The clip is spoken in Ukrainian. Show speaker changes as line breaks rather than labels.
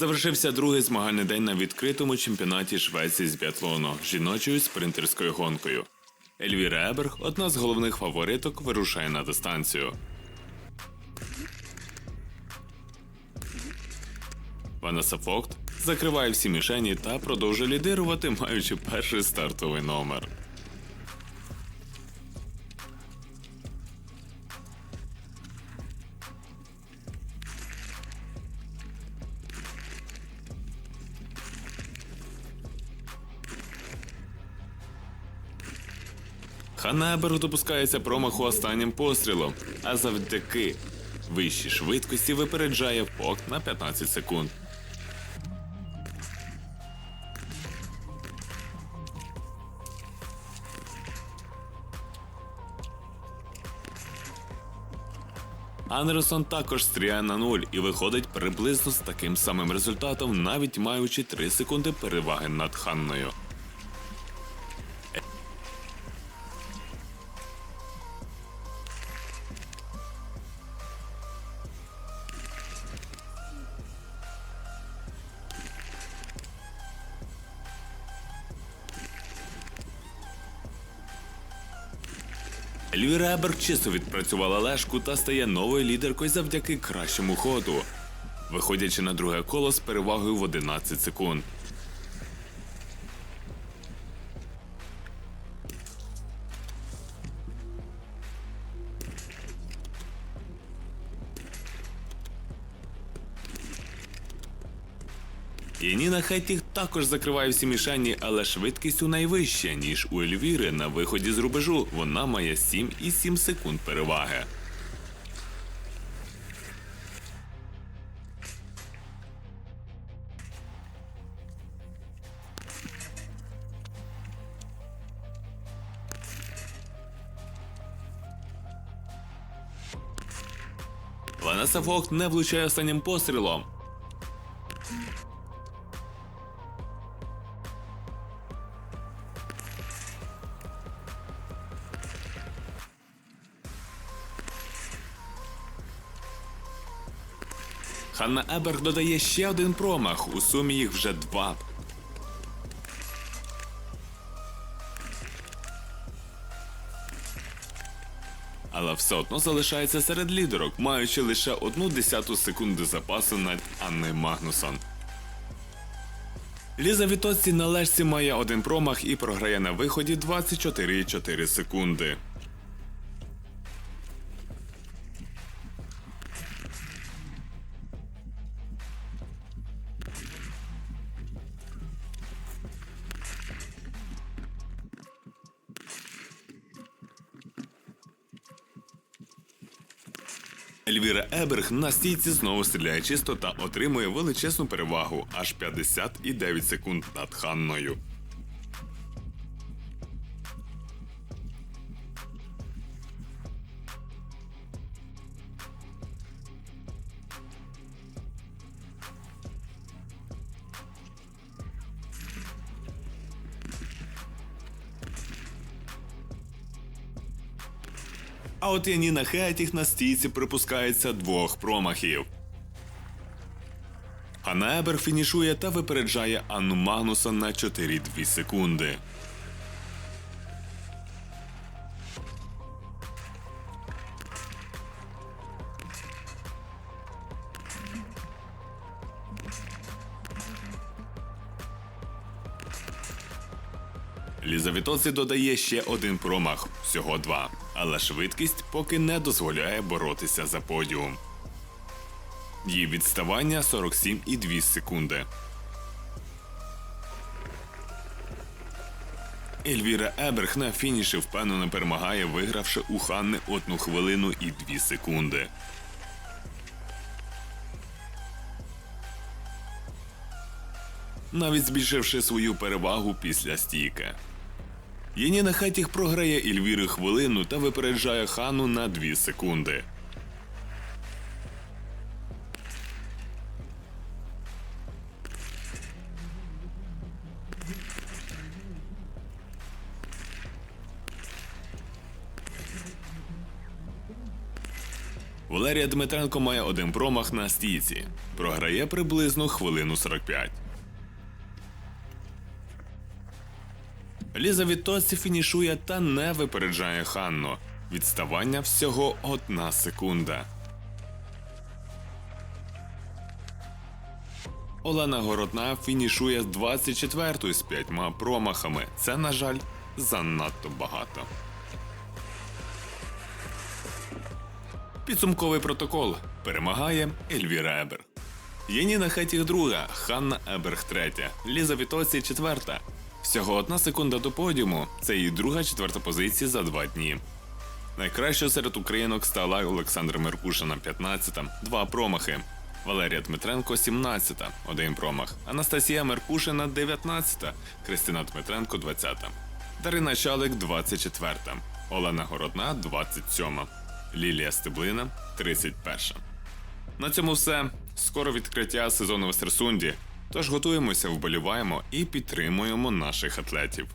Завершився другий змагальний день на відкритому чемпіонаті Швеції з біатлону жіночою спринтерською гонкою. Ельвіра Еберг, одна з головних фавориток, вирушає на дистанцію. Ванеса Фокт закриває всі мішені та продовжує лідирувати, маючи перший стартовий номер. Ханна Еберг допускається промаху останнім пострілом, а завдяки вищій швидкості випереджає Фокт на 15 секунд. Андерсон також стріляє на нуль і виходить приблизно з таким самим результатом, навіть маючи 3 секунди переваги над Ханною. Ельвіра Еберг чисто відпрацювала лешку та стає новою лідеркою завдяки кращому ходу, виходячи на друге коло з перевагою в 11 секунд. Яніна Хеттіх також закриває всі мішені, але швидкість у найвища, ніж у Ельвіри на виході з рубежу. Вона має 7,7 секунд переваги. Ванеса Фокт не влучає останнім пострілом. Ханна Еберг додає ще один промах. У сумі їх вже два. Але все одно залишається серед лідерок, маючи лише одну десяту секунди запасу над Анною Магнусон. Ліза Вітоці на лежці має один промах і програє на виході 24,4 секунди. Ельвіра Еберг на стійці знову стріляє чисто та отримує величезну перевагу аж 59 секунд над Ханною. А от Яніна Хетіх на стійці припускається двох промахів. Ганебер Ебер фінішує та випереджає Анну Магнуса на 4,2 секунди. Ліза Вітоці додає ще один промах, всього два, але швидкість поки не дозволяє боротися за подіум. Її відставання 47,2 секунди. Ельвіра Еберг на фініші впевнено перемагає, вигравши у Ханни 1 хвилину і 2 секунди. навіть збільшивши свою перевагу після стійки. Єніна Хетіх програє Ільвіри хвилину та випереджає хану на 2 секунди. Валерія Дмитренко має один промах на стійці. Програє приблизно хвилину 45. Ліза Вітоці фінішує та не випереджає Ханну. Відставання всього одна секунда. Олена Городна фінішує з 24-ю з п'ятьма промахами. Це, на жаль, занадто багато. Підсумковий протокол перемагає Ельвіра Ебер. Яніна Хетіх друга, Ханна Еберг третя, Ліза Вітоці четверта. Всього одна секунда до подіуму. Це її друга четверта позиція за два дні. Найкращою серед українок стала Олександра Меркушина 15-та, два промахи. Валерія Дмитренко 17-та, один промах. Анастасія Меркушина 19-та, Христина Дмитренко 20-та. Дарина Чалик 24-та, Олена Городна 27-та, Лілія Стеблина 31-та. На цьому все. Скоро відкриття сезону в Естерсунді. Тож готуємося, вболіваємо і підтримуємо наших атлетів.